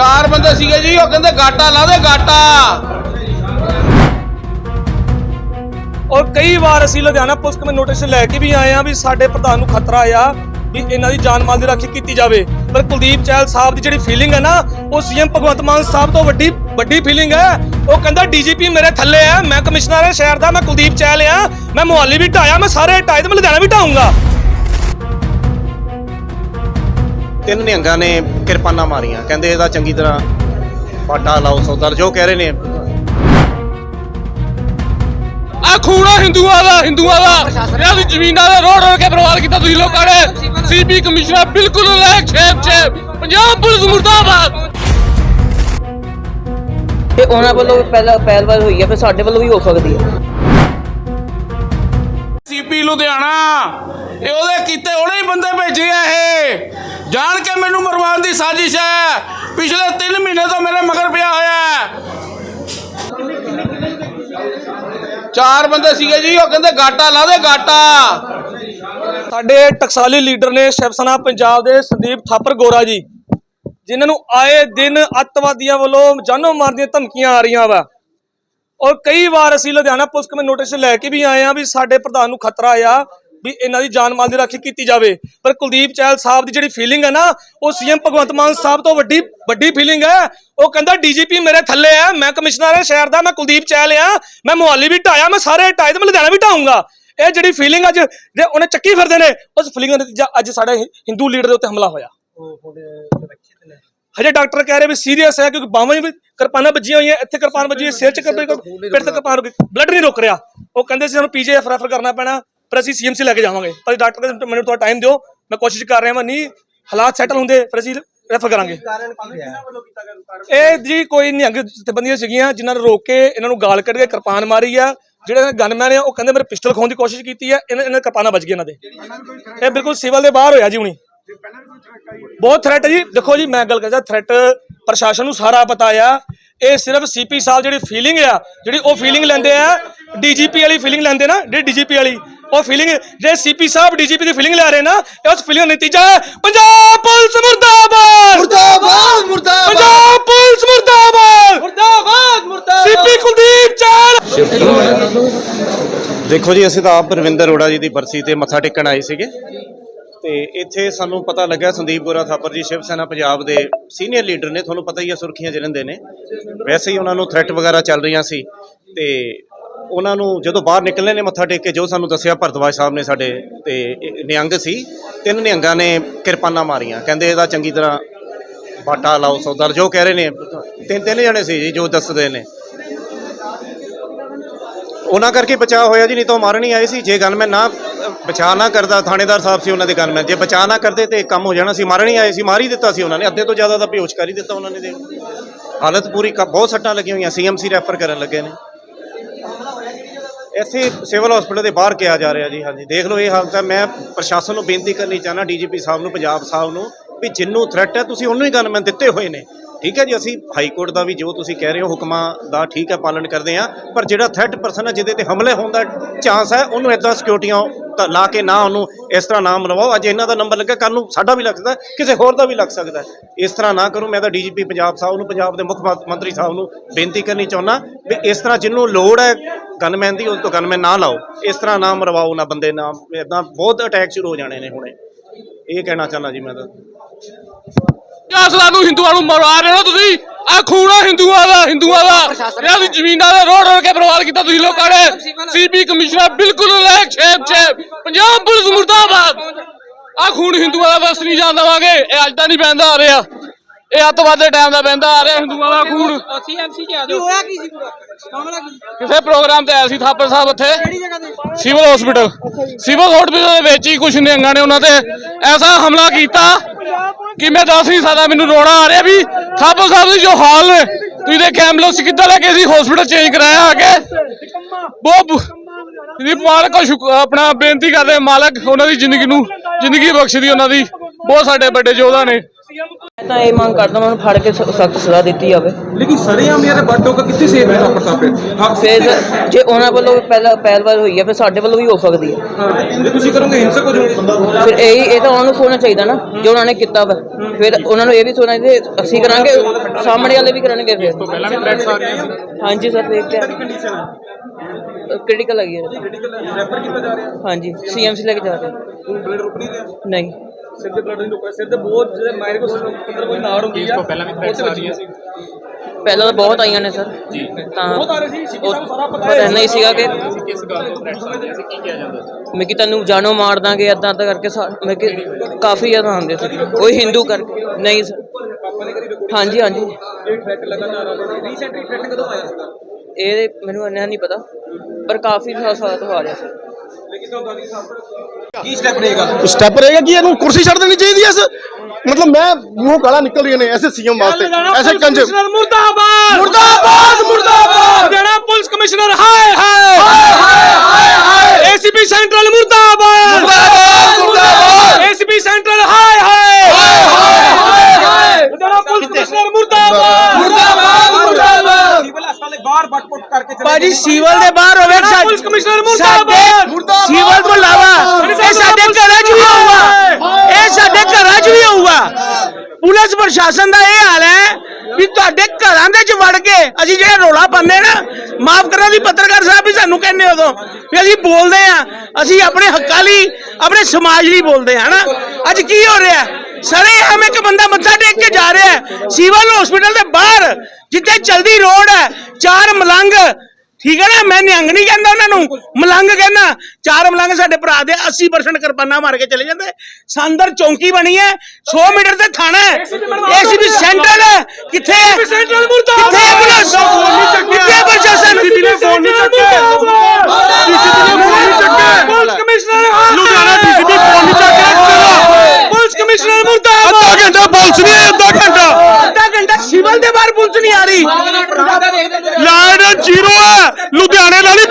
ਚਾਰ ਬੰਦੇ ਸੀਗੇ ਜੀ, ਉਹ ਕਹਿੰਦੇ ਗਾਟਾ ਲਾ ਦੇ, ਗਾਟਾ। ਔਰ ਕਈ ਵਾਰ ਅਸੀਂ ਲੁਧਿਆਣਾ ਪੁਲਿਸ ਕਮੇ ਨੋਟਿਸ ਲੈ ਕੇ ਵੀ ਆਏ ਆ ਵੀ ਸਾਡੇ ਪ੍ਰਧਾਨ ਨੂੰ ਖਤਰਾ ਆ ਵੀ ਇਹਨਾਂ ਦੀ ਜਾਨ ਮਾਲ ਦੀ ਰਾਖੀ ਕੀਤੀ ਜਾਵੇ। ਪਰ ਕੁਲਦੀਪ ਚਹਿਲ ਸਾਹਿਬ ਦੀ ਜਿਹੜੀ ਫੀਲਿੰਗ ਹੈ ਨਾ, ਉਹ ਸੀਐਮ ਭਗਵੰਤ ਮਾਨ ਸਾਹਿਬ ਤੋਂ ਵੱਡੀ ਵੱਡੀ ਫੀਲਿੰਗ ਹੈ। ਉਹ ਕਹਿੰਦਾ, ਡੀਜੀਪੀ ਮੇਰੇ ਥੱਲੇ ਆ ਮੈਂ ਕਮਿਸ਼ਨਰ ਹਾਂ ਸ਼ਹਿਰ ਦਾ, ਮੈਂ ਕੁਲਦੀਪ ਚਹਿਲ ਆ ਮੈਂ ਮੁਹਾਲੀ ਵੀ ਢਾਇਆ, ਮੈਂ ਸਾਰੇ ਢਾਏ ਤੇ ਮੈਂ ਲੁਧਿਆਣਾ ਵੀ ਢਾਉਂਗਾ ਤਿੰਨ ਨਿਹੰਗਾਂ ਨੇ ਕਿਰਪਾਨਾਂ ਮਾਰੀਆਂ। ਕਹਿੰਦੇ ਇਹਦਾ ਚੰਗੀ ਤਰ੍ਹਾਂ ਪਾਟਾ ਲਾਓ ਸੌਦਾ ਜੋ ਕਹਿ ਰਹੇ ਨੇ। ਆ ਖੂਣਾ ਹਿੰਦੂਆਂ ਦਾ ਹਿੰਦੂਆਂ ਦਾ। ਇਹਨਾਂ ਦੀ ਜ਼ਮੀਨਾਂ ਦੇ ਰੋੜ ਰੋੜ ਕੇ ਬਰਬਾਦ ਕੀਤਾ ਤੁਸੀਂ ਲੋਕਾਂ ਨੇ। ਸੀਪੀ ਕਮਿਸ਼ਨਰ ਬਿਲਕੁਲ ਲੈ ਛੇਪ ਛੇਪ। ਪੰਜਾਬ ਪੁਲਿਸ ਮੁਰਦਾਬਾਦ। ਤੇ ਉਹਨਾਂ ਵੱਲੋਂ ਪਹਿਲਾਂ ਪਹਿਲਵਾਨ ਹੋਈ ਹੈ ਫਿਰ ਸਾਡੇ ਵੱਲੋਂ ਵੀ ਹੋ ਸਕਦੀ ਹੈ ਸੀਪੀ ਲੁਧਿਆਣਾ ਇਹ ਉਹਦੇ ਕੀਤੇ ਉਹਨੇ ਹੀ ਬੰਦੇ ਭੇਜੇ ਆ ਇਹ ਜਾਣ ਕੇ ਮੈਨੂੰ ਮਰਵਾਉਣ ਦੀ ਸਾਜ਼ਿਸ਼ ਹੈ। ਪਿਛਲੇ 3 ਮਹੀਨੇ ਤੋਂ ਮੇਰੇ ਮਗਰ ਪਿਆ ਹੋਇਆ ਹੈ। ਚਾਰ ਬੰਦੇ ਸੀਗੇ ਜੀ, ਉਹ ਕਹਿੰਦੇ ਗਾਟਾ ਲਾ ਦੇ, ਗਾਟਾ। ਸਾਡੇ ਟਕਸਾਲੀ ਲੀਡਰ ਨੇ ਸ਼ਿਵ ਸੈਨਾ ਪੰਜਾਬ ਦੇ ਸੰਦੀਪ ਥਾਪਰ ਗੋਰਾ ਜੀ, ਜਿਨ੍ਹਾਂ ਨੂੰ ਆਏ ਦਿਨ ਅੱਤਵਾਦੀਆਂ ਵੱਲੋਂ ਜਾਨੋਂ ਮਾਰ ਦੀਆਂ ਧਮਕੀਆਂ ਆ ਰਹੀਆਂ ਵਾ। ਔਰ ਕਈ ਵਾਰ ਅਸੀਂ ਲੁਧਿਆਣਾ ਪੁਲਿਸ ਕਮੇ ਨੋਟਿਸ ਲੈ ਕੇ ਵੀ ਆਏ ਆ ਵੀ ਸਾਡੇ ਪ੍ਰਧਾਨ ਨੂੰ ਖਤਰਾ ਆ ਵੀ ਇਹਨਾਂ ਦੀ ਜਾਨ ਮਾਲ ਦੀ ਰਾਖੀ ਕੀਤੀ ਜਾਵੇ। ਪਰ ਕੁਲਦੀਪ ਚਹਿਲ ਸਾਹਿਬ ਦੀ ਜਿਹੜੀ ਫੀਲਿੰਗ ਹੈ ਨਾ ਉਹ ਸੀਐਮ ਭਗਵੰਤ ਮਾਨ ਸਾਹਿਬ ਤੋਂ ਵੱਡੀ ਵੱਡੀ ਫੀਲਿੰਗ ਹੈ। ਉਹ ਕਹਿੰਦਾ ਡੀਜੀਪੀ ਮੇਰੇ ਥੱਲੇ ਆ ਮੈਂ ਕਮਿਸ਼ਨਰ ਹਾਂ ਸ਼ਹਿਰ ਦਾ ਮੈਂ ਕੁਲਦੀਪ ਚਹਿਲ ਆ ਮੈਂ ਮੁਹਾਲੀ ਵੀ ਢਾਇਆ ਮੈਂ ਸਾਰੇ ਢਾਏ ਤੇ ਮੈਂ ਲੁਧਿਆਣਾ ਵੀ ਢਾਉਂਗਾ ਇਹ ਜਿਹੜੀ ਫੀਲਿੰਗ ਅੱਜ ਜੇ ਉਹਨੇ ਚੱਕੀ ਫਿਰਦੇ ਨੇ ਉਸ ਫੀਲਿੰਗ ਦਾ ਨਤੀਜਾ ਅੱਜ ਸਾਡੇ ਹਿ- ਹਿੰਦੂ ਲੀਡਰ ਦੇ ਉੱਤੇ ਹਮਲਾ ਹੋਇਆ। ਹਜੇ ਡਾਕਟਰ ਕਹਿ ਰਹੇ ਵੀ ਸੀਰੀਅਸ ਹੈ ਕਿਉਂਕਿ ਬਾਹਾਂ ਵੀ ਕਿਰਪਾਨਾਂ ਵੱਜੀਆਂ ਹੋਈਆਂ ਇੱਥੇ ਕਿਰਪਾਨ ਵੱਜੀ ਹੈ ਸਿਰ 'ਚ ਕਿਰਪਾਨ ਪਿੱਠ ਤੇ ਕਿਰਪਾਨ ਬਲੱਡ ਨਹੀਂ ਰੁਕ ਰਿਹਾ। ਉਹ ਕਹਿੰਦੇ ਸੀ ਸਾਨੂੰ ਪੀਜੀਐਫ ਰੈਫਰ ਕਰਨਾ ਪੈਣਾ। ਪਰ ਅਸੀਂ ਸੀਐਮਸੀ ਲੈ ਕੇ ਜਾਵਾਂਗੇ। ਪਰ ਡਾਕਟਰ ਕਹਿੰਦੇ ਮੈਨੂੰ ਥੋੜਾ ਟਾਈਮ ਦਿਓ। ਮੈਂ ਕੋਸ਼ਿਸ਼ ਕਰ ਰਿਹਾ ਹਾਂ ਨਹੀਂ ਹਾਲਾਤ ਸੈਟਲ ਹੁੰਦੇ ਫਿਰ ਅਸੀਂ ਰੈਫਰ ਕਰਾਂਗੇ। ਇਹ ਜੀ ਕੋਈ ਨਿਹੰਗ ਜਥੇਬੰਦੀਆਂ ਸੀਗੀਆਂ ਜਿਨ੍ਹਾਂ ਨੇ ਰੋਕ ਕੇ ਇਹਨਾਂ ਨੂੰ ਗਾਲ ਕੱਢ ਕੇ ਕਿਰਪਾਨ ਮਾਰੀ ਆ। ਜਿਹੜੇ ਗਨਮੈਨ ਆ ਉਹ ਕਹਿੰਦੇ ਮੇਰੇ ਪਿਸਟਲ ਖੋਣ ਦੀ ਕੋਸ਼ਿਸ਼ ਕੀਤੀ ਆ ਇਹਨਾਂ ਇਹਨਾਂ ਕਿਰਪਾਨਾਂ ਵੱਜ ਗਈਆਂ ਇਹਨਾਂ ਦੇ। ਇਹ ਬਿਲਕੁਲ ਸਿਵਲ ਦੇ ਬਾਹਰ ਹੋਇਆ ਜੀ ਹੁਣੀ। ਬਹੁਤ ਥ੍ਰੈਟ ਹੈ ਜੀ। ਦੇਖੋ ਜੀ ਮੈਂ ਗੱਲ ਕਰਦਾ ਥ੍ਰੈਟ ਪ੍ਰਸ਼ਾਸਨ ਨੂੰ ਸਾਰਾ ਪਤਾ ਆ। ਇਹ ਸਿਰਫ ਸੀਪੀ ਸਾਹਿਬ ਜਿਹੜੀ ਫੀਲਿੰਗ ਆ ਜਿਹੜੀ ਉਹ ਫੀਲਿੰਗ ਲੈਂਦੇ ਆ ਡੀਜੀਪੀ ਵਾਲੀ ਫੀਲਿੰਗ ਲੈਂਦੇ ਨਾ ਜਿਹੜੀ ਡੀਜੀਪੀ ਵਾਲੀ ਉਹ ਫੀਲਿੰਗ ਜੇ ਸੀਪੀ ਸਾਹਿਬ ਡੀਜੀਪੀ ਦੀ ਫੀਲਿੰਗ ਲੈ ਰਹੇ ਨਾ ਇਹ ਉਸ ਫੀਲਿੰਗ ਦਾ ਨਤੀਜਾ ਹੈ ਪੰਜਾਬ ਪੁਲਿਸ ਮੁਰਦਾਬਾਦ! ਮੁਰਦਾਬਾਦ ਮੁਰਦਾਬਾਦ! ਪੰਜਾਬ ਪੁਲਿਸ ਮੁਰਦਾਬਾਦ! ਮੁਰਦਾਬਾਦ ਮੁਰਦਾਬਾਦ! ਸੀਪੀ ਕੁਲਦੀਪ ਚਾਲ ਦੇਖੋ ਜੀ ਅਸੀਂ ਤਾਂ ਆਪ ਰਵਿੰਦਰ ਅਰੋੜਾ ਜੀ ਦੀ ਬਰਸੀ ਤੇ ਮੱਥਾ ਟੇਕਣ ਆਏ ਸੀਗੇ। ਤੇ ਇੱਥੇ ਸਾਨੂੰ ਪਤਾ ਲੱਗਾ ਸੰਦੀਪ ਗੋਰਾ ਥਾਪਰ ਜੀ ਸ਼ਿਵ ਸੈਨਾ ਪੰਜਾਬ ਦੇ ਸੀਨੀਅਰ ਲੀਡਰ ਨੇ। ਤੁਹਾਨੂੰ ਪਤਾ ਹੀ ਹੈ ਸੁਰਖੀਆਂ ਜਲੰਦੇ ਨੇ। ਵੈਸੇ ਹੀ ਉਹਨਾਂ ਨੂੰ ਥ੍ਰੈਟ ਵਗੈਰਾ ਚੱਲ ਰਹੀਆਂ ਸੀ। ਤੇ ਉਹਨਾਂ ਨੂੰ ਜਦੋਂ ਬਾਹਰ ਨਿਕਲਣੇ ਨੇ ਮੱਥਾ ਟੇਕ ਕੇ, ਜੋ ਸਾਨੂੰ ਦੱਸਿਆ ਭਰਤਵਾਜ ਸਾਹਿਬ ਨੇ ਸਾਡੇ ਤੇ, ਇਹ ਨਿਹੰਗ ਸੀ, ਤਿੰਨ ਨਿਹੰਗਾਂ ਨੇ ਕਿਰਪਾਨਾਂ ਮਾਰੀਆਂ। ਕਹਿੰਦੇ ਇਹਦਾ ਚੰਗੀ ਤਰ੍ਹਾਂ ਬਾਟਾ ਲਾਓ, ਸੌਦਾ ਜੋ ਕਹਿ ਰਹੇ ਨੇ, ਤਿੰਨ ਤਿੰਨ ਜਣੇ ਸੀ ਜੀ, ਜੋ ਦੱਸਦੇ ਨੇ। ਉਹਨਾਂ ਕਰਕੇ ਬਚਾਅ ਹੋਇਆ ਜੀ, ਨਹੀਂ ਤਾਂ ਉਹ ਮਾਰਨ ਹੀ ਆਏ ਸੀ। ਜੇ ਗੱਲ ਮੈਂ ਨਾ, ਬਚਾਅ ਨਾ ਕਰਦਾ, ਥਾਣੇਦਾਰ ਸਾਹਿਬ ਸੀ ਉਹਨਾਂ ਦੇ ਗੱਲ ਮੈਂ। ਜੇ ਬਚਾਅ ਨਾ ਕਰਦੇ ਤੇ ਕੰਮ ਹੋ ਜਾਣਾ ਸੀ, ਮਾਰਨ ਹੀ ਆਏ ਸੀ, ਮਾਰ ਹੀ ਦਿੱਤਾ ਸੀ ਉਹਨਾਂ ਨੇ। ਅੱਧੇ ਤੋਂ ਜ਼ਿਆਦਾ ਦਾ ਬੇਹੋਸ਼ ਕਰ ਹੀ ਦਿੱਤਾ ਉਹਨਾਂ ਨੇ ਦੇ ਹਾਲਤ ਪੂਰੀ ਕ- ਬਹੁਤ ਸੱਟਾਂ ਲੱਗੀਆਂ ਹੋਈਆਂ, ਸੀਐਮਸੀ ਰੈਫਰ ਕਰਨ ਲੱਗੇ ਨੇ। ਇੱਥੇ ਸਿਵਲ ਹਸਪੀਟਲ ਦੇ ਬਾਹਰ ਕਿਹਾ ਜਾ ਰਿਹਾ ਜੀ, ਹਾਂਜੀ। ਦੇਖ ਲਓ ਇਹ ਹਾਲਤ ਹੈ ਮੈਂ ਪ੍ਰਸ਼ਾਸਨ ਨੂੰ ਬੇਨਤੀ ਕਰਨੀ ਚਾਹਨਾ, ਡੀਜੀਪੀ ਸਾਹਿਬ ਨੂੰ, ਪੰਜਾਬ ਸਾਹਿਬ ਨੂੰ, ਵੀ ਜਿੰਨੂੰ ਥ੍ਰੈਟ ਹੈ, ਤੁਸੀਂ ਉਹਨੂੰ ਹੀ ਗਨਮੈਨ ਦਿੱਤੇ ਹੋਏ ਨੇ। ਠੀਕ ਹੈ ਜੀ, ਅਸੀਂ ਹਾਈ ਕੋਰਟ ਦਾ ਵੀ ਜੋ ਤੁਸੀਂ ਕਹਿ ਰਹੇ ਹੋ ਹੁਕਮਾਂ ਦਾ ਠੀਕ ਹੈ, ਪਾਲਣ ਕਰਦੇ ਆ ਪਰ ਜਿਹੜਾ ਥਰਡ ਪਰਸਨ ਹੈ, ਜਿਹਦੇ ਤੇ ਹਮਲੇ ਹੋਣ ਦਾ ਚਾਂਸ ਹੈ, ਉਹਨੂੰ ਇਦਾਂ ਸਿਕਿਉਰਟੀਆਂ ਤਾਂ ਲਾ ਕੇ ਨਾ ਉਹਨੂੰ ਇਸ ਤਰ੍ਹਾਂ ਨਾਮ ਲਵਾਓ। ਅੱਜ ਇਹਨਾਂ ਦਾ ਨੰਬਰ ਲੱਗਾ ਕੱਲ ਨੂੰ ਸਾਡਾ ਵੀ ਲੱਗ ਸਕਦਾ ਕਿਸੇ ਹੋਰ ਦਾ ਵੀ ਲੱਗ ਸਕਦਾ ਇਸ ਤਰ੍ਹਾਂ ਨਾ ਕਰੋ, ਮੈਂ ਤਾਂ ਡੀਜੀਪੀ ਪੰਜਾਬ ਸਾਹਿਬ ਨੂੰ, ਪੰਜਾਬ ਦੇ ਮੁੱਖ ਮੰਤਰੀ ਸਾਹਿਬ ਨੂੰ ਬੇਨਤੀ ਕਰਨੀ ਚਾਹੁੰਦਾ ਵੀ ਇਸ ਤਰ੍ਹਾਂ ਜਿਹਨੂੰ ਲੋੜ ਹੈ ਗਨਮੈਨ ਦੀ, ਉਸ ਤੋਂ ਗਨਮੈਨ ਨਾ ਲਾਓ। ਇਸ ਤਰ੍ਹਾਂ ਨਾ ਮਰਵਾਓ ਨਾ ਬੰਦੇ ਨਾ ਇਦਾਂ ਬਹੁਤ ਅਟੈਕ ਸ਼ੁਰੂ ਹੋ ਜਾਣੇ ਨੇ ਹੁਣੇ। ਇਹ ਕਹਿਣਾ ਚਾਹੁੰਦਾ ਜੀ ਮੈਂ ਤਾਂ। ਅਸਲਾ ਨੂੰ ਹਿੰਦੂਆਂ ਨੂੰ ਮਰਵਾ ਰਹੇ ਹੋ ਤੁਸੀਂ? ਆ ਖੂਣਾ ਹਿੰਦੂਆਂ ਦਾ ਹਿੰਦੂਆਂ ਦਾ। ਇਹਨਾਂ ਦੀ ਜ਼ਮੀਨਾਂ ਦੇ ਰੋੜ ਰੋੜ ਕੇ ਬਰਬਾਦ ਕੀਤਾ ਤੁਸੀਂ ਲੋਕਾਂ ਨੇ। ਸੀਪੀ ਕਮਿਸ਼ਨਰ ਬਿਲਕੁਲ ਲੈ ਛੇਪ ਛੇਪ ਪੰਜਾਬ ਪੁਲਿਸ ਮੁਰਦਾਬਾਦ। ਆ ਖੂਨ ਹਿੰਦੂਆਂ ਦਾ ਬਸ ਨਹੀਂ ਜਾਣ ਦੇਵਾਂਗੇ। ਇਹ ਅੱਜ ਤਾਂ ਨਹੀਂ ਬਹਿੰਦਾ ਆ ਰਿਹਾ। ਇਹ ਅੱਤਵਾਦ ਦੇ ਟਾਈਮ ਦਾ ਬਹਿੰਦਾ ਆ ਰਿਹਾ ਹਿੰਦੂਆਂ ਦਾ ਖੂਨ। ਸੀਐਮਸੀ ਚ ਆ ਜਾਓ ਹੋਇਆ ਕੀ ਸੀ ਪੂਰਾ? ਮਾਮਲਾ ਕੀ? ਕਿਸੇ ਪ੍ਰੋਗਰਾਮ ਤੇ ਆਇਆ ਸੀ ਥਾਪਰ ਸਾਹਿਬ ਉੱਥੇ। ਕਿਹੜੀ ਜਗ੍ਹਾ ਤੇ? ਸਿਵਲ ਹਸਪੀਟਲ ਸਿਵਲ ਹਸਪੀਟਲ ਦੇ ਵਿੱਚ ਹੀ ਕੁਝ ਨਿਹੰਗਾਂ ਨੇ ਉਹਨਾਂ ਤੇ। ਐਸਾ ਹਮਲਾ ਕੀਤਾ ਕਿ ਮੈਂ ਦੱਸ ਨਹੀਂ ਸਕਦਾ ਮੈਨੂੰ ਰੋਣਾ ਆ ਰਿਹਾ ਵੀ ਥਾਪਰ ਸਾਹਿਬ ਦੇ ਜੋ ਹਾਲ ਨੇ ਤੁਸੀਂ ਦੇਖਿਆ ਐਂਬੂਲੈਂਸ ਕਿੱਦਾਂ ਲੈ ਕੇ ਸੀ ਹਸਪੀਟਲ ਚੇਂਜ ਕਰਾਇਆ ਆ ਕੇ? ਬਹੁਤ ਜੀ ਮਾਲਕ ਕੋ ਸ਼ੁਕ- ਆਪਣਾ ਬੇਨਤੀ ਕਰਦੇ ਹਾਂ, ਮਾਲਕ ਉਹਨਾਂ ਦੀ ਜ਼ਿੰਦਗੀ ਨੂੰ ਜ਼ਿੰਦਗੀ ਬਖਸ਼ਦੀ ਉਹਨਾਂ ਦੀ। ਬਹੁਤ ਸਾਡੇ ਵੱਡੇ ਯੋਧਾ ਨੇ। ਮੈਂ ਤਾਂ ਇਹ ਮੰਗ ਕਰਦਾ ਉਹਨਾਂ ਨੂੰ ਫੜ ਕੇ ਸਖਤ ਸਜ਼ਾ ਦਿੱਤੀ ਜਾਵੇ। ਲੇਕਿਨ ਸਰੇਆਮ ਯਾਰ ਬਾਟੋ ਕਾ ਕਿੱਥੇ ਸੇਫ ਹੈ ਆਪਰ ਸਾਹਿਬ ਹਾਂ ਫਿਰ ਜੇ ਉਹਨਾਂ ਵੱਲੋਂ ਪਹਿਲਾ ਪਹਿਲਵਾਰ ਹੋਈ ਹੈ ਫਿਰ ਸਾਡੇ ਵੱਲੋਂ ਵੀ ਹੋ ਸਕਦੀ ਹੈ। ਜੇ ਤੁਸੀਂ ਕਰੋਗੇ ਹਿੰਸਕ ਹੋ ਜਾਓਗੇ? ਫਿਰ ਇਹ ਇਹ ਤਾਂ ਉਹਨਾਂ ਨੂੰ ਸੋਚਣਾ ਚਾਹੀਦਾ ਨਾ ਜੇ ਉਹਨਾਂ ਨੇ ਕੀਤਾ ਵਾ। ਫਿਰ ਉਹਨਾਂ ਨੂੰ ਇਹ ਵੀ ਸੋਚਣਾ ਚਾਹੀਦਾ ਅਸੀਂ ਕਰਾਂਗੇ ਸਾਹਮਣੇ ਵਾਲੇ ਵੀ ਕਰਨਗੇ ਫਿਰ। ਪਹਿਲਾਂ ਵੀ ਥ੍ਰੈਟਸ ਆ ਰਹੀਆਂ ਸੀ। ਹਾਂਜੀ ਸਰ ਦੇਖਦੇ ਕੰਡੀਸ਼ਨ ਆ ਕ੍ਰਿਟੀਕਲ ਹੈਗੀ ਹੈ ਰੈਫਰ ਕੀਤਾ ਜਾ ਰਿਹਾ? ਹਾਂਜੀ ਸੀਐਮਸੀ ਲੈ ਕੇ ਜਾ ਰਹੇ ਬਲੱਡ ਰੁਕ ਨਹੀਂ ਰਿਹਾ? ਨਹੀਂ। ਸਿਰ ਦੇ ਬਲੱਡ ਨਹੀਂ ਰੁਕ ਰਿਹਾ। ਸਿਰ ਦੇ ਬਹੁਤ ਜਿਹੜੇ ਮਾਇਰ ਕੋ ਅੰਦਰ ਕੋਈ ਨਾੜ ਹੁੰਦੀ ਆ ਪਹਿਲਾਂ ਵੀ ਥ੍ਰੈਟਸ ਆ ਰਹੀਆਂ ਸੀ। ਪਹਿਲਾਂ ਤਾਂ ਬਹੁਤ ਆਈਆਂ ਨੇ ਸਰ। ਜੀ। ਤਾਂ ਬਹੁਤ ਆ ਰਹੇ ਸੀ ਸਾਹਿਬ ਸਾਰਾ ਪਤਾ ਪਤਾ ਨਹੀਂ ਸੀਗਾ ਕਿ ਕਿਸ ਗੱਲ ਤੋਂ ਥ੍ਰੈਟਸ ਆ ਰਹੀਆਂ ਸੀ ਕੀ ਕਿਹਾ ਜਾਂਦਾ ਮੈਂ ਕਿ ਤੈਨੂੰ ਜਾਨੋਂ ਮਾਰ ਦਾਂਗੇ ਏਦਾਂ ਏਦਾਂ ਕਰਕੇ ਸਾ- ਮੈਂ ਕਿ ਕਾਫੀ ਜ਼ਿਆਦਾ ਆਉਂਦੇ ਸੀ। ਕੋਈ ਹਿੰਦੂ ਕਰਕੇ ਨਹੀਂ ਸਰ। ਹਾਂਜੀ ਹਾਂਜੀ। ਇਹ ਥ੍ਰੈਟ ਲਗਾਤਾਰ ਆ ਰਿਹਾ ਰੀਸੈਂਟਲੀ ਥ੍ਰੈਟ ਕਦੋਂ ਆਇਆ ਸੀਗਾ? ਇਹ ਮੈਨੂੰ ਇੰਨਾ ਨਹੀਂ ਪਤਾ ਪਰ ਕਾਫੀ ਸਾਲ ਤੋਂ ਆ ਰਿਹਾ ਸੀ। ਕੀ ਸਟੈਪ ਰਹੇਗਾ? ਸਟੈਪ ਰਹੇਗਾ ਕਿ ਇਹਨੂੰ ਕੁਰਸੀ ਛੱਡ ਦੇਣੀ ਚਾਹੀਦੀ ਐ ਮਤਲਬ ਮੈਂ ਮੂੰਹ ਕਾਲਾ ਨਿਕਲ ਰਹੀਆਂ ਨੇ ਐਸੇ ਸੀਐਮ ਵਾਸਤੇ ਐਸੇ ਕੰਜ ਮੁਰਦਾਬਾਦ! ਮੁਰਦਾਬਾਦ ਮੁਰਦਾਬਾਦ! Haryana police commissioner? ਹਾਏ ਹਾਏ! ਹਾਏ ਹਾਏ ਹਾਏ ਏਸੀਪੀ ਸੈਂਟਰਲ ਮੁਰਦਾਬਾਦ! ਮੁਰਦਾਬਾਦ ਮੁਰਦਾਬਾਦ! ACP central? ਹਾਏ ਹਾਏ! ਹਾਏ ਹਾਏ ਹਾਏ ਹਰਿਆਣਾ ਪੁਲਿਸ ਕਮਿਸ਼ਨਰ? ਮੁਰਦਾਬਾਦ! ਮੁਰਦਾਬਾਦ ਮੁਰਦਾਬਾਦ! ਸਿਵਲ ਹਸਪਤਾਲ ਦੇ ਬਾਹਰ ਬੱਟ ਪੁੱਟ ਕਰਕੇ ਚਲੇ ਭਾਜੀ। ਸੀਵਲ ਦੇ ਬਾਹਰ ਹੋਵੇ ਪੁਲਿਸ ਕਮਿਸ਼ਨਰ ਸਾਡੇ ਮੁਰਦਾਬਾਦ ਸੀਵਲ ਤੋਂ ਇਲਾਵਾ ਇਹ ਸਾਡੇ ਘਰਾਂ 'ਚ ਵੀ ਹੋਊਗਾ ਇਹ ਸਾਡੇ ਘਰਾਂ 'ਚ ਵੀ ਹੋਊਗਾ ਪੁਲਿਸ ਪ੍ਰਸ਼ਾਸਨ ਦਾ ਇਹ ਹਾਲ ਹੈ ਵੀ ਤੁਹਾਡੇ ਘਰਾਂ ਦੇ 'ਚ ਵੜ ਕੇ ਅਸੀਂ ਜਿਹੜੇ ਰੋਲਾ ਪਾਉਂਦੇ ਨਾ, ਮਾਫ ਕਰਨਾ ਦੀ ਪੱਤਰਕਾਰ ਸਾਹਿਬ ਵੀ ਸਾਨੂੰ ਕਹਿੰਦੇ ਉਦੋਂ ਵੀ ਅਸੀਂ ਬੋਲਦੇ ਆ ਅਸੀਂ ਆਪਣੇ ਹੱਕਾਂ ਲਈ, ਆਪਣੇ ਸਮਾਜ ਲਈ ਬੋਲਦੇ ਆ ਹਨਾ? ਅੱਜ ਕੀ ਹੋ ਰਿਹਾ ਸਾਰੇ ਹਮ ਇੱਕ ਬੰਦਾ ਮੱਥਾ ਟੇਕ ਕੇ ਜਾ ਰਿਹਾ ਹੈ, ਸਿਵਲ ਹਸਪੀਟਲ ਦੇ ਬਾਹਰ, ਜਿੱਥੇ ਚਲਦੀ ਰੋਡ ਹੈ, ਚਾਰ ਮਲੰਗ ਠੀਕ ਹੈ ਨਾ? ਮੈਂ ਨਿਹੰਗ ਨਹੀਂ ਕਹਿੰਦਾ ਉਹਨਾਂ ਨੂੰ। ਮਲੰਗ ਕਹਿੰਦਾ ਚਾਰ ਮਲੰਗ ਸਾਡੇ ਭਰਾ ਦੇ 80% ਕਿਰਪਾਨਾਂ ਮਾਰ ਕੇ ਚਲੇ ਜਾਂਦੇ। ਸੰਦਰ ਚੌਂਕੀ ਬਣੀ ਹੈ 100 ਮੀਟਰ ਤੇ ਥਾਣਾ ਹੈ। ਏਸੀਬੀ ਸੈਂਟਰਲ ਕਿੱਥੇ ਹੈ? ਸੈਂਟਰਲ ਮੁਰਦਾਬਾਦ। ਕਿੱਥੇ ਹੈ ਪੁਲਿਸ? ਕਿੱਥੇ ਹੈ ਪ੍ਰਸ਼ਾਸਨ। ਨੇ ਫੋਨ ਨਹੀਂ ਚੱਕਿਆ police commissioner Ludhiana DCP phone ਨਹੀਂ ਚੱਕਿਆ ਪੁਲਿਸ ਕਮਿਸ਼ਨਰ ਮੁਰਦਾਬਾਦ। ਅੱਧਾ ਘੰਟਾ ਪੁਲਿਸ ਨਹੀਂ ਆਈ, ਅੱਧਾ ਘੰਟਾ ਅੱਧਾ ਘੰਟਾ ਸਿਵਲ ਦੇ ਬਾਹਰ ਪੁਲਿਸ ਨਹੀਂ ਆ ਰਹੀ। ਲਾਈਨ ਜ਼ੀਰੋ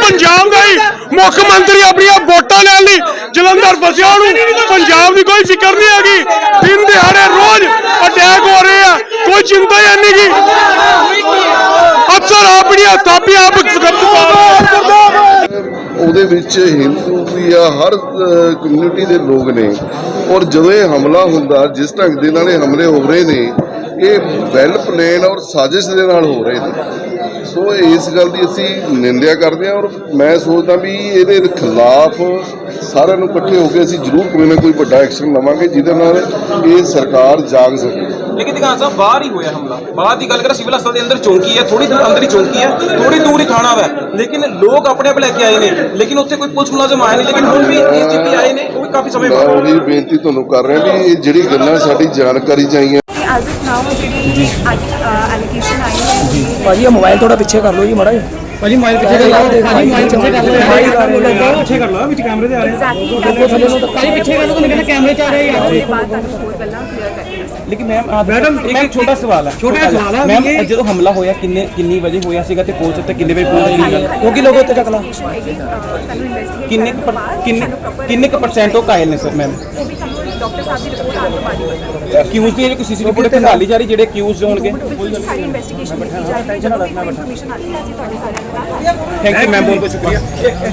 ਪੰਜਾਬ ਦਾ ਹੀ ਮੁੱਖ ਮੰਤਰੀ ਆਪਣੀਆਂ ਵੋਟਾਂ ਲੈਣ ਲਈ ਜਲੰਧਰ ਫਸਿਆ ਉਹਨੂੰ। ਪੰਜਾਬ ਦੀ ਕੋਈ ਫਿਕਰ ਨਹੀਂ ਹੈਗੀ। ਦਿਨ ਦਿਹਾੜੇ ਰੋਜ਼ ਅਟੈਕ ਹੋ ਰਹੇ ਆ। ਕੋਈ ਚਿੰਤਾ ਹੀ ਨਹੀਂ ਗੀ। ਅਫਸਰ ਆਪਣੀਆਂ ਥਾਪੀਆਂ ਆਪ ਉਹਦੇ ਵਿੱਚ ਹਿੰਦੂ ਵੀ ਆ, ਹਰ ਕਮਿਊਨਿਟੀ ਦੇ ਲੋਕ ਨੇ। ਔਰ ਜਦੋਂ ਇਹ ਹਮਲਾ ਹੁੰਦਾ, ਜਿਸ ਢੰਗ ਦੇ ਨਾਲ ਇਹ ਹਮਲੇ ਹੋ ਰਹੇ ਨੇ, ਇਹ ਵੈਲ ਪਲੇਨ ਔਰ ਸਾਜ਼ਿਸ਼ ਦੇ ਨਾਲ ਹੋ ਰਹੇ ਨੇ। ਸੋ ਇਸ ਗੱਲ ਦੀ ਅਸੀਂ ਨਿੰਦਿਆ ਕਰਦੇ ਹਾਂ ਔਰ ਮੈਂ ਸੋਚਦਾ ਵੀ ਇਹਦੇ ਖਿਲਾਫ ਸਾਰਿਆਂ ਨੂੰ ਇਕੱਠੇ ਹੋ ਕੇ ਅਸੀਂ ਜ਼ਰੂਰ ਕੋਈ ਨਾ ਕੋਈ ਵੱਡਾ ਐਕਸ਼ਨ ਲਵਾਂਗੇ ਜਿਹਦੇ ਨਾਲ ਇਹ ਸਰਕਾਰ ਜਾਗ ਸਕੇ। ਲੇਕਿਨ ਦਿਖਾਣ ਸਾਹਿਬ ਬਾਹਰ ਹੀ ਹੋਇਆ ਹਮਲਾ। ਬਾਹਰ ਦੀ ਗੱਲ ਕਰਾਂ ਸਿਵਲ ਹਸਪਤਾਲ ਦੇ ਅੰਦਰ ਚੌਂਕੀ ਹੈ ਥੋੜੀ ਦੂਰ ਅੰਦਰ ਹੀ ਚੌਂਕੀ ਹੈ ਥੋੜੀ ਦੂਰ ਹੀ ਥਾਣਾ ਵਾ। ਲੇਕਿਨ ਲੋਕ ਆਪਣੇ ਆਪ ਲੈ ਕੇ ਆਏ ਨੇ। ਲੇਕਿਨ ਉੱਥੇ ਕੋਈ ਪੁਲਿਸ ਮੁਲਾਜ਼ਮ ਆਇਆ ਨਹੀਂ। ਲੇਕਿਨ ਹੁਣ ਵੀ ਏਸੀਪੀ ਆਏ ਨੇ ਉਹ ਵੀ ਕਾਫੀ ਸਮੇਂ ਮੈਂ ਬਾਅਦ ਉਹੀ ਬੇਨਤੀ ਤੁਹਾਨੂੰ ਕਰ ਰਿਹਾ ਵੀ ਇਹ ਜਿਹੜੀ ਗੱਲਾਂ ਸਾਡੀ ਜਾਣਕਾਰੀ ਚ ਆਈਆਂ। ਐਜ਼ ਇਟ ਨਾਓ ਜਿਹੜੀ ਐਲੀਗੇਸ਼ਨ ਆਈ ਹੈ ਭਾਜੀ ਇਹ ਮੋਬਾਈਲ ਥੋੜਾ ਪਿੱਛੇ ਕਰ ਲਓ ਜੀ ਮਾੜਾ ਭਾਜੀ ਮੋਬਾਈਲ ਪਿੱਛੇ ਕਰ ਲਓ ਭਾਜੀ ਮੋਬਾਈਲ ਪਿੱਛੇ ਕਰ ਲਓ। ਪਿੱਛੇ ਕਰ ਲਓ ਵਿੱਚ ਕੈਮਰੇ ਦੇ ਆ ਰਹੇ ਭਾਜੀ ਪਿੱਛੇ ਕਰ ਲਓ ਤੁਹਾਨੂੰ ਕਹਿੰਦਾ ਕੈਮਰੇ ਚ ਆ ਰਹੇ ਯਾਰ ਉਹਦੇ ਬਾਅਦ ਤੁਹਾਨੂੰ ਹੋਰ ਗੱਲਾਂ ਕਲੀਅਰ ਕਰਨੀਆਂ। ਲੇਕਿਨ ਮੈਮ ਮੈਡਮ ਇੱਕ ਛੋਟਾ ਸਵਾਲ ਹੈ ਛੋਟਾ ਸਵਾਲ ਹੈ ਮੈਮ ਜਦੋਂ ਹਮਲਾ ਹੋਇਆ ਕਿੰਨੇ ਕਿੰਨੀ ਵਜੇ ਹੋਇਆ ਸੀਗਾ ਤੇ ਪਹੁੰਚ ਤੇ ਕਿੰਨੇ ਵਜੇ ਪਹੁੰਚ ਕਿਉਂਕਿ ਲੋਕ ਉੱਤੇ ਚੱਕ ਲਾ। ਹੋਏਗੀ ਅਹ, ਸਾਨੂੰ ਇਨਵੈਸਟੀਗੇਟ ਕਿੰਨੇ ਕਿੰਨੇ ਕਿੰਨੇ ਕੁ ਪਰਸੈਂਟ ਉਹ ਕਾਇਲ ਨੇ ਸਰ ਮੈਮ ਉਹ ਵੀ ਸਾਨੂੰ ਡਾਕਟਰ ਸਾਹਿਬ ਦੀ ਰਿਪੋਰਟ ਆਉਣ ਤੋਂ ਬਾਅਦ ਹੀ ਪਤਾ ਅਕਿਊਜ਼ ਦੀ ਕੋਈ ਸੀਸੀਟੀਵੀ ਫੁਟੇਜ ਖੰਗਾਲੀ ਜਾ ਰਹੀ ਜਿਹੜੇ ਅਕਿਊਜ਼ ਹੋਣਗੇ? ਸਾਰੀ ਇਨਵੈਸਟੀਗੇਸ਼ਨ ਕੀਤੀ ਜਾ ਰਹੀ ਹੈ। ਜਦੋਂ ਵੀ ਇਨਫੋਰਮੇਸ਼ਨ ਆਉਂਦੀ ਹੈ ਅਸੀਂ ਤੁਹਾਡੇ ਸਾਰਿਆਂ ਨੂੰ ਦੱਸ ਦਿਆਂਗੇ ਥੈਂਕ ਯੂ ਮੈਮ ਬਹੁਤ ਬਹੁਤ ਸ਼ੁਕਰੀਆ।